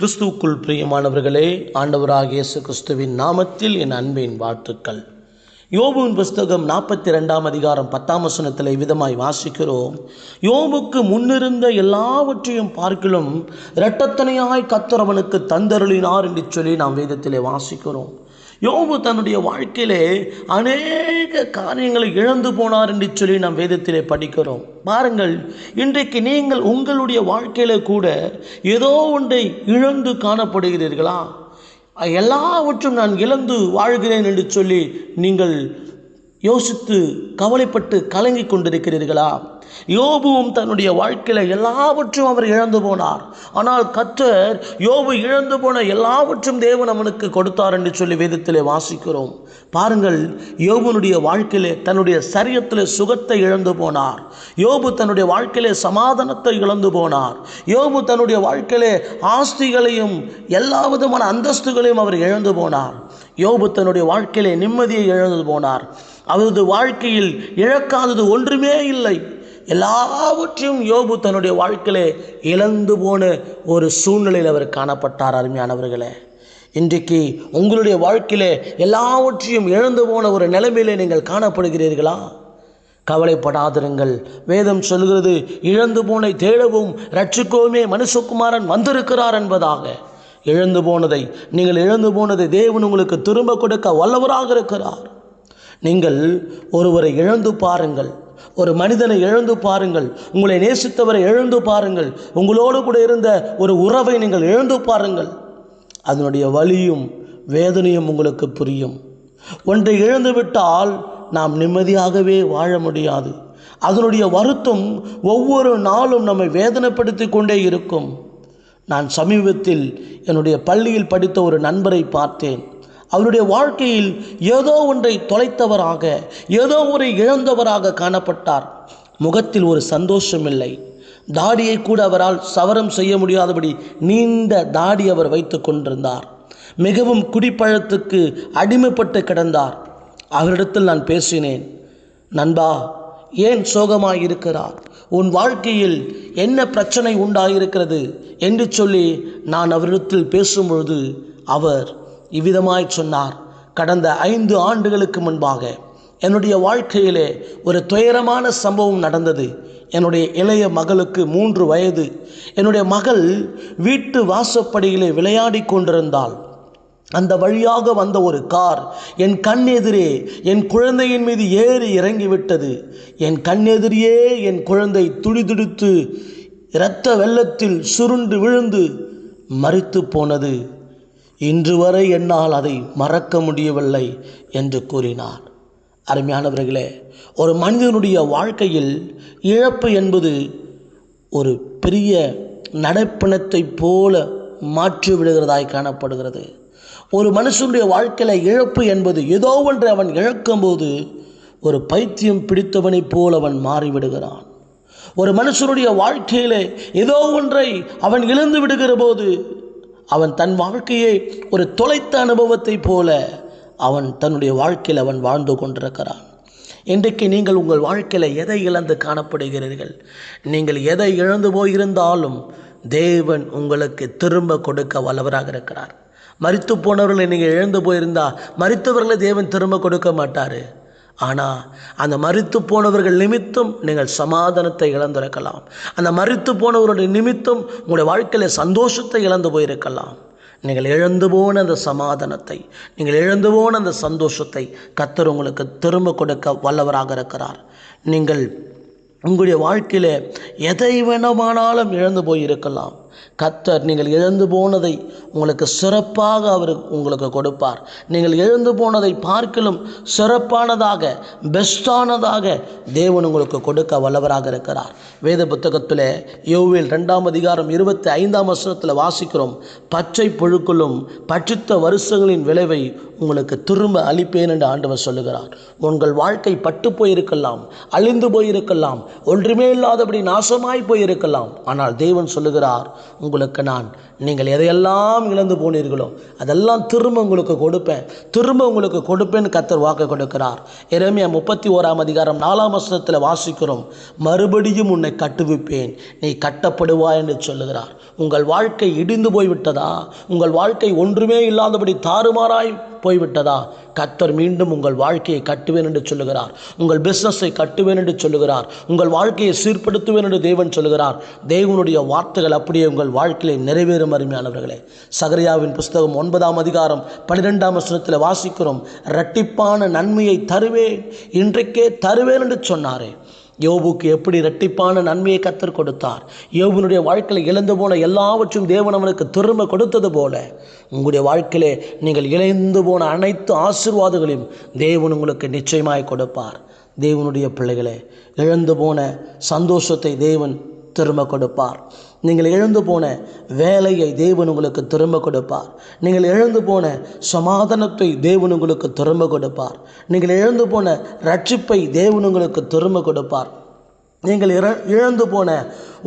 கிறிஸ்துவுக்குள் பிரியமானவர்களே ஆண்டவராக இயேசு கிறிஸ்துவின் நாமத்தில் என் அன்பின் வாழ்த்துக்கள். யோபுவின் புஸ்தகம் நாற்பத்தி ரெண்டாம் அதிகாரம் பத்தாம் வசனத்தில் விதமாய் வாசிக்கிறோம். யோபுக்கு முன்னிருந்த எல்லாவற்றையும் பார்க்கிலும் இரட்டத்தனையாய் கத்தரவனுக்கு தந்தருளினார் என்று சொல்லி நாம் வேதத்திலே வாசிக்கிறோம். யோபு தன்னுடைய வாழ்க்கையிலே அநேக காரியங்களை இழந்து போனார் என்று சொல்லி நாம் வேதத்திலே படிக்கிறோம். பாருங்கள் இன்றைக்கு நீங்கள் உங்களுடைய வாழ்க்கையில் கூட ஏதோ ஒன்றை இழந்து காணப்படுகிறீர்களா? எல்லாவற்றும் நான் இழந்து வாழ்கிறேன் என்று சொல்லி நீங்கள் யோசித்து கவலைப்பட்டு கலங்கி கொண்டிருக்கிறீர்களா? யோபுவும் தன்னுடைய வாழ்க்கையில் எல்லாவற்றும் அவர் இழந்து போனார். ஆனால் கத்தர் யோபு இழந்து போன எல்லாவற்றும் தேவன் அவனுக்கு கொடுத்தார் என்று சொல்லி வேதத்திலே வாசிக்கிறோம். பாருங்கள் யோபுனுடைய வாழ்க்கையிலே தன்னுடைய சரியத்தில் சுகத்தை இழந்து போனார். யோபு தன்னுடைய வாழ்க்கையிலே சமாதானத்தை இழந்து போனார். யோபு தன்னுடைய வாழ்க்கையிலே ஆஸ்திகளையும் எல்லா விதமான அந்தஸ்துகளையும் அவர் இழந்து போனார். யோபு தன்னுடைய வாழ்க்கையிலே நிம்மதியை இழந்து போனார். அவரது வாழ்க்கையில் இழக்காதது ஒன்றுமே இல்லை. எல்லாவற்றையும் யோபு தன்னுடைய வாழ்க்கையிலே இழந்து போன ஒரு சூழ்நிலையில் அவர் காணப்பட்டார் அருமையானவர்களே. இன்றைக்கு உங்களுடைய வாழ்க்கையிலே எல்லாவற்றையும் இழந்து போன ஒரு நிலைமையிலே நீங்கள் காணப்படுகிறீர்களா? கவலைப்படாதிருங்கள். வேதம் சொல்கிறது இழந்து போனை தேடவும் ரட்சிக்கவுமே மனுஷகுமாரன் வந்திருக்கிறார் என்பதாக. இழந்து போனதை நீங்கள் இழந்து போனதை தேவன் உங்களுக்கு திரும்ப கொடுக்க வல்லவராக இருக்கிறார். நீங்கள் ஒருவரை இழந்து பாருங்கள். ஒரு மனிதனை இழந்து பாருங்கள். உங்களை நேசித்தவரை இழந்து பாருங்கள். உங்களோடு கூட இருந்த ஒரு உறவை நீங்கள் இழந்து பாருங்கள். அதனுடைய வலியும் வேதனையும் உங்களுக்கு புரியும். ஒன்றை இழந்து விட்டால் நாம் நிம்மதியாகவே வாழ முடியாது. அதனுடைய வருத்தம் ஒவ்வொரு நாளும் நம்மை வேதனைப்படுத்தி கொண்டே இருக்கும். நான் சமீபத்தில் என்னுடைய பள்ளியில் படித்த ஒரு நண்பரை பார்த்தேன். அவருடைய வாழ்க்கையில் ஏதோ ஒன்றை தொலைத்தவராக ஏதோ ஒரு இழந்தவராக காணப்பட்டார். முகத்தில் ஒரு சந்தோஷம் இல்லை. தாடியை கூட அவரால் சவரம் செய்ய முடியாதபடி நீண்ட தாடி அவர் வைத்து கொண்டிருந்தார். மிகவும் குடிப்பழத்துக்கு அடிமைப்பட்டு கிடந்தார். அவரிடத்தில் நான் பேசினேன் நண்பா ஏன் சோகமாக இருக்கிறார் உன் வாழ்க்கையில் என்ன பிரச்சனை உண்டாயிருக்கிறது? என்று சொல்லி நான் அவரிடத்தில் பேசும்பொழுது அவர் இவ்விதமாய் சொன்னார். கடந்த ஐந்து ஆண்டுகளுக்கு முன்பாக என்னுடைய வாழ்க்கையிலே ஒரு துயரமான சம்பவம் நடந்தது. என்னுடைய இளைய மகளுக்கு மூன்று வயது. என்னுடைய மகள் வீட்டு வாசப்படியிலே விளையாடி கொண்டிருந்தாள். அந்த வழியாக வந்த ஒரு கார் என் கண் எதிரே என் குழந்தையின் மீது ஏறி இறங்கிவிட்டது. என் கண் எதிரியே என் குழந்தை துடிதுடித்து இரத்த வெள்ளத்தில் சுருண்டு விழுந்து மறித்து போனது. இன்று வரை என்னால் அதை மறக்க முடியவில்லை என்று கூறினார். அருமையானவர்களே ஒரு மனிதனுடைய வாழ்க்கையில் இழப்பு என்பது ஒரு பெரிய நடப்பினத்தை போல மாற்றி விடுகிறதாய் காணப்படுகிறது. ஒரு மனுஷனுடைய வாழ்க்கையில் இழப்பு என்பது ஏதோ ஒன்று அவன் இழக்கும்போது ஒரு பைத்தியம் பிடித்தவனைப் போல் அவன் மாறிவிடுகிறான். ஒரு மனுஷனுடைய வாழ்க்கையிலே ஏதோ ஒன்றை அவன் இழந்து விடுகிற போது அவன் தன் வாழ்க்கையை ஒரு தொலைத்த அனுபவத்தைப் போல அவன் தன்னுடைய வாழ்க்கையில் அவன் வாழ்ந்து கொண்டிருக்கிறான். இன்றைக்கு நீங்கள் உங்கள் வாழ்க்கையில் எதை இழந்து காணப்படுகிறீர்கள்? நீங்கள் எதை இழந்து போயிருந்தாலும் தேவன் உங்களுக்கு திரும்ப கொடுக்க வல்லவராக இருக்கிறார். மறித்து போனவர்களை நீங்கள் இழந்து போயிருந்தால் மறித்தவர்களை தேவன் திரும்ப கொடுக்க மாட்டார். ஆனால் அந்த மறித்து போனவர்கள் நிமித்தம் நீங்கள் சமாதானத்தை இழந்திருக்கலாம். அந்த மறித்து போனவருடைய நிமித்தம் உங்களுடைய வாழ்க்கையில் சந்தோஷத்தை இழந்து போயிருக்கலாம். நீங்கள் இழந்து போன அந்த சமாதானத்தை நீங்கள் இழந்து போன அந்த சந்தோஷத்தை கத்தர் உங்களுக்கு திரும்ப கொடுக்க வல்லவராக இருக்கிறார். நீங்கள் உங்களுடைய வாழ்க்கையில் எதை வேணுமானாலும் இழந்து போயிருக்கலாம். கத்தர் நீங்கள் இழந்து போனதை உங்களுக்கு சிறப்பாக அவர் உங்களுக்கு கொடுப்பார். நீங்கள் இழந்து போனதை பார்க்கலும் சிறப்பானதாக பெஸ்டானதாக தேவன் உங்களுக்கு கொடுக்க வல்லவராக இருக்கிறார். வேத புத்தகத்தில் யோவில் ரெண்டாம் அதிகாரம் இருபத்தி ஐந்தாம் வருஷத்தில் வாசிக்கிறோம். பச்சை புழுக்களும் பட்சித்த வருஷங்களின் விளைவை உங்களுக்கு திரும்ப அளிப்பேன் என்று ஆண்டவர் சொல்லுகிறார். உங்கள் வாழ்க்கை பட்டு போயிருக்கலாம் அழிந்து போயிருக்கலாம் ஒன்றுமே இல்லாதபடி நாசமாய் போயிருக்கலாம். ஆனால் தேவன் சொல்லுகிறார் உங்களுக்கு நான். நீங்கள் எதையெல்லாம் இழந்து போனீர்களோ அதெல்லாம் திரும்ப உங்களுக்கு கொடுப்பேன். திரும்ப உங்களுக்கு கொடுப்பேன்னு கத்தர் வாக்கு கொடுக்கிறார். எரேமியா முப்பத்தி ஓராம் அதிகாரம் நாலாம் வருஷத்தில் வாசிக்கிறோம் மறுபடியும் உன்னை கட்டுவிப்பேன். நீ கட்டப்படுவாய் என்று சொல்லுகிறார். உங்கள் வாழ்க்கை இடிந்து போய்விட்டதா? உங்கள் வாழ்க்கை ஒன்றுமே இல்லாதபடி தாறுமாறாய் போய்விட்டதா? கத்தர் மீண்டும் உங்கள் வாழ்க்கையை கட்டுவேன் என்று சொல்லுகிறார். உங்கள் பிஸ்னஸை கட்டுவேன் என்று சொல்லுகிறார். உங்கள் வாழ்க்கையை சீர்படுத்துவேன் என்று தேவன் சொல்லுகிறார். தேவனுடைய வார்த்தைகள் அப்படியே உங்கள் வாழ்க்கையை நிறைவேறும் அருமையானவர்களே. சகரியாவின் புஸ்தகம் ஒன்பதாம் அதிகாரம் பன்னிரெண்டாம் வசனத்தில் வாசிக்கிறோம் இரட்டிப்பான நன்மையை தருவேன் இன்றைக்கே தருவேன் என்று சொன்னாரே. யோபுக்கு எப்படி இரட்டிப்பான நன்மையை கத்தர் கொடுத்தார்? யோபுனுடைய வாழ்க்கையில் இழந்து போன எல்லாவற்றையும் தேவன் அவனுக்கு திரும்ப கொடுத்தது போல உங்களுடைய வாழ்க்கையிலே நீங்கள் இழந்து போன அனைத்து ஆசீர்வாதங்களையும் தேவன் உங்களுக்கு நிச்சயமாய் கொடுப்பார். தேவனுடைய பிள்ளைகளே இழந்து போன சந்தோஷத்தை தேவன் திரும்ப கொடுப்பார். நீங்கள் இழந்து போன வேலையை தேவன் உங்களுக்கு திரும்ப கொடுப்பார். நீங்கள் இழந்து போன சமாதானத்தை தேவன் உங்களுக்கு திரும்ப கொடுப்பார். நீங்கள் இழந்து போன ரட்சிப்பை தேவன் உங்களுக்கு திரும்ப கொடுப்பார். நீங்கள் இற இழந்து போன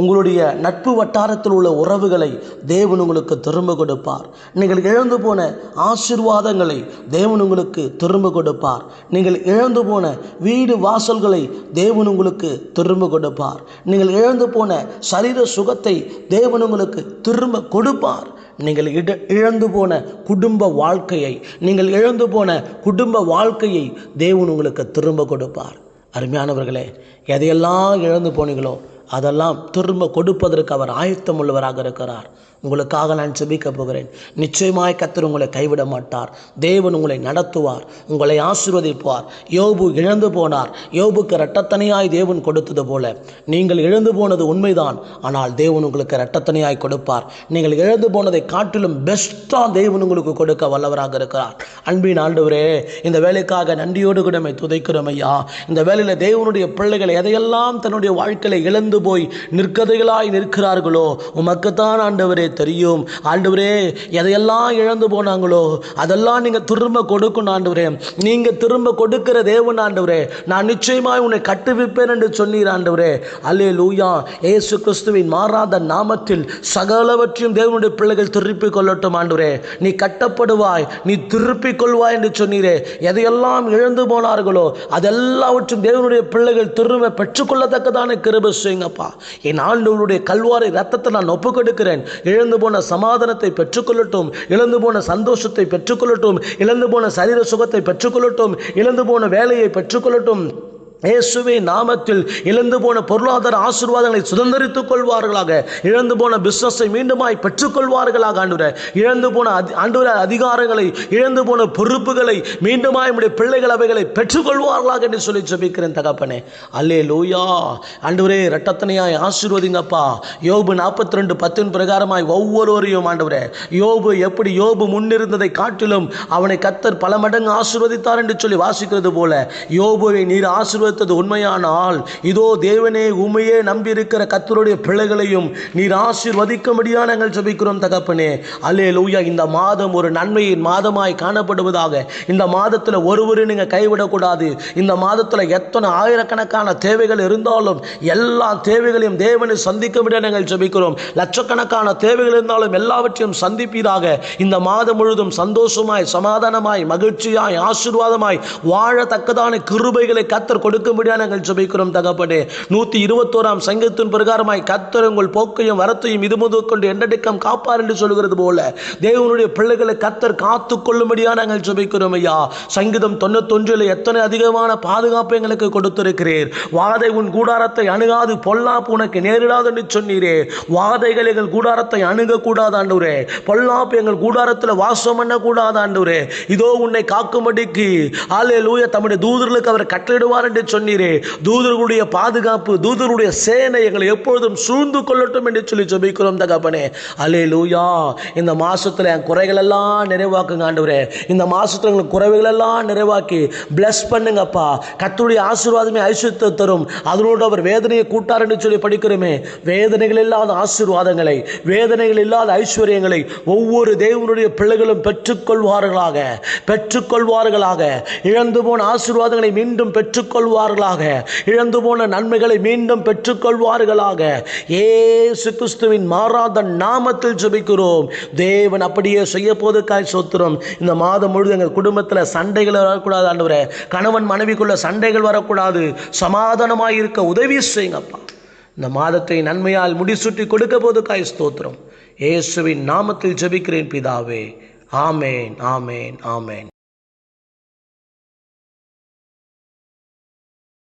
உங்களுடைய நட்பு வட்டாரத்தில் உள்ள உறவுகளை தேவன் உங்களுக்கு திரும்ப கொடுப்பார். நீங்கள் இழந்து போன ஆசிர்வாதங்களை தேவன் உங்களுக்கு திரும்ப கொடுப்பார். நீங்கள் இழந்து போன வீடு வாசல்களை தேவன் உங்களுக்கு திரும்ப கொடுப்பார். நீங்கள் இழந்து போன சரீர சுகத்தை தேவன் உங்களுக்கு திரும்ப கொடுப்பார். நீங்கள் இட இழந்து போன குடும்ப வாழ்க்கையை நீங்கள் இழந்து போன குடும்ப வாழ்க்கையை தேவன் உங்களுக்கு திரும்ப கொடுப்பார். அருமையானவர்களே எதையெல்லாம் இழந்து போனீங்களோ அதெல்லாம் திரும்ப கொடுப்பதற்கு அவர் ஆயத்தம் உள்ளவராக இருக்கிறார். உங்களுக்காக நான் செபிக்க போகிறேன். நிச்சயமாய் கத்தர் உங்களை கைவிட மாட்டார். தேவன் உங்களை நடத்துவார். உங்களை ஆசீர்வதிப்பார். யோபு இழந்து போனார். யோபுக்கு இரட்டத்தனையாய் தேவன் கொடுத்தது போல. நீங்கள் இழந்து போனது உண்மைதான். ஆனால் தேவன் உங்களுக்கு இரட்டத்தனையாய் கொடுப்பார். நீங்கள் இழந்து போனதை காட்டிலும் பெஸ்ட்டாக தேவன் உங்களுக்கு கொடுக்க வல்லவராக இருக்கிறார். அன்பின் ஆண்டவரே இந்த வேலைக்காக நன்றியோடு கூட நம்மை துதைக்கிறோம் ஐயா. இந்த வேலையில் தேவனுடைய பிள்ளைகளை எதையெல்லாம் தன்னுடைய வாழ்க்கையில் இழந்து போய் நிற்கதைகளாய் நிற்கிறார்களோ உமக்குத்தான் ஆண்டவரே ஆண்டவரே தெரியும். ஆண்டவரே எதையெல்லாம் இழந்து போனாங்களோ அதெல்லாம் நீங்கள் திரும்ப கொடுக்கணும் ஆண்டவரே. நீங்கள் திரும்ப கொடுக்கிற தேவன் ஆண்டவரே. நான் நிச்சயமாக உன்னை கட்டுவிப்பேன் என்று சொன்னீர் ஆண்டவரே. அல்லே லூயா ஏசு கிறிஸ்துவின் மாறாத நாமத்தில் சகலவற்றையும் தேவனுடைய பிள்ளைகள் திருப்பிக் கொள்ளட்டும் ஆண்டவரே. நீ கட்டப்படுவாய் நீ திருப்பிக் கொள்வாய் என்று சொன்னீரே. எதையெல்லாம் இழந்து போனார்களோ அதெல்லாவற்றும் தேவனுடைய பிள்ளைகள் திரும்ப பெற்றுக்கொள்ளத்தக்கதான கிருப செய்யுங்கப்பா. என் ஆண்டவருடைய கல்வாரை ரத்தத்தை நான் ஒப்புக்கொடுக்கிறேன். இழந்து போன சமாதானத்தை பெற்றுக்கொள்ளட்டும் இழந்து போன சந்தோஷத்தை பெற்றுக்கொள்ளட்டும் இழந்து போன சரீர சுகத்தை பெற்றுக்கொள்ளட்டும் இழந்து போன வேலையை பெற்றுக்கொள்ளட்டும். இயேசுவே நாமத்தில் இழந்து போன பொருளாதார ஆசீர்வாதங்களை சுதந்திரித்துக் கொள்வார்களாக. இழந்து போன பிஸ்னஸை மீண்டுமாய் பெற்றுக்கொள்வார்களாக ஆண்டுவர. இழந்து போன அதி அதிகாரங்களை இழந்து போன பொறுப்புகளை மீண்டுமாய் நம்முடைய பிள்ளைகள் அவைகளை பெற்றுக்கொள்வார்களாக என்று சொல்லி ஜபிக்கிறேன் தகப்பனே. அல்லே லூயா ஆண்டவரே ரட்டத்தனையாய் ஆசீர்வதிங்கப்பா. யோபு நாற்பத்தி ரெண்டு பத்தின் பிரகாரமாய் ஒவ்வொருவரையும் ஆண்டவரே. யோபு எப்படி யோபு முன்னிருந்ததை காட்டிலும் அவனை கத்தர் பல மடங்கு ஆசீர்வதித்தார் என்று சொல்லி வாசிக்கிறது போல யோபுவை நீர் கொடுத்தது உண்மையான ஆள் இதோ தேவனே உண்மையே நம்பியிருக்கிற கத்தருடைய பிள்ளைகளையும் நீர் ஆசீர்வதிக்கும்படியாக நாங்கள் ஜெபிக்கிறோம் தகப்பனே. அல்லே லூயா இந்த மாதம் ஒரு நன்மையின் மாதமாய் காணப்படுவதாக. இந்த மாதத்தில் ஒருவரும் நீங்கள் கைவிடக்கூடாது. இந்த மாதத்தில் எத்தனை ஆயிரக்கணக்கான தேவைகள் இருந்தாலும் எல்லா தேவைகளையும் தேவனை சந்திக்கும்படியாக நாங்கள் ஜெபிக்கிறோம். லட்சக்கணக்கான தேவைகள் இருந்தாலும் எல்லாவற்றையும் சந்திப்பீராக. இந்த மாதம் முழுதும் சந்தோஷமாய் சமாதானமாய் மகிழ்ச்சியாய் ஆசீர்வாதமாய் வாழத்தக்கதான கிருபைகளை கத்தர் கொடு கொடுக்கும்படியாக நாங்கள் ஜெபிக்கிறோம் தகப்பனே. நூற்றி இருபத்தோராம் சங்கத்தின் பிரகாரமாய் கத்தர் உங்கள் போக்கையும் வரத்தையும் இது முதல் கொண்டு எண்டடிக்கம் காப்பார் என்று சொல்கிறது போல. தேவனுடைய பிள்ளைகளை கத்தர் காத்து கொள்ளும்படியாக நாங்கள் ஜெபிக்கிறோம் ஐயா. சங்கீதம் தொண்ணூத்தொன்றில் எத்தனை அதிகமான பாதுகாப்பு எங்களுக்கு கொடுத்திருக்கிறீர். வாதை உன் கூடாரத்தை அணுகாது பொல்லாப்பு உனக்கு நேரிடாது என்று சொன்னீரே. வாதைகள் எங்கள் கூடாரத்தை அணுகக்கூடாது ஆண்டவரே. பொல்லாப்பு எங்கள் கூடாரத்தில் வாசம் பண்ணக்கூடாது ஆண்டவரே. இதோ உன்னை காக்கும்படிக்கு ஆலே லூய தம்முடைய தூதர்களுக்கு அவர் கட்டளிடுவார் என்று சொன்னீரே தூதர்களுடைய பாதுகாப்பு தூதருடைய சேனை எங்களை எப்பொழுதும் சூழ்ந்து கொள்ளட்டும் என்று சொல்லி ஜபிக்கிறோம் தகப்பனே. அலே லூயா இந்த மாசத்துல என் குறைகள் எல்லாம் நிறைவாக்குங்க ஆண்டவரே. இந்த மாசத்துல எங்களுக்கு குறைவுகள் எல்லாம் நிறைவாக்கி பிளஸ் பண்ணுங்கப்பா. கத்துடைய ஆசீர்வாதமே ஐஸ்வர்யத்தை தரும். அதனோடு அவர் வேதனையை கூட்டார் என்று சொல்லி படிக்கிறோமே. வேதனைகள் இல்லாத ஆசீர்வாதங்களை வேதனைகள் இல்லாத ஐஸ்வர்யங்களை ஒவ்வொரு தேவனுடைய பிள்ளைகளும் பெற்றுக்கொள்வார்களாக பெற்றுக்கொள்வார்களாக. இழந்து போன ஆசீர்வாதங்களை மீண்டும் பெற்றுக்கொள்வார் கொள்வார்களாக இழந்து போன நன்மைகளை மீண்டும் பெற்றுக்கொள்வார்களாக. ஏசு கிறிஸ்துவின் மாறாத நாமத்தில் ஜெபிக்கிறோம். தேவன் அப்படியே செய்ய போதுக்காய் சோத்திரம். இந்த மாதம் முழுது எங்கள் குடும்பத்தில் சண்டைகள் வரக்கூடாது ஆண்டவரே. கணவன் மனைவிக்குள்ள சண்டைகள் வரக்கூடாது. சமாதானமாக இருக்க உதவி செய்யுங்கப்பா. இந்த மாதத்தை நன்மையால் முடிசூட்டி கொடுக்க காய் ஸ்தோத்திரம் இயேசுவின் நாமத்தில் ஜெபிக்கிறேன் பிதாவே. ஆமேன் ஆமேன் ஆமேன்.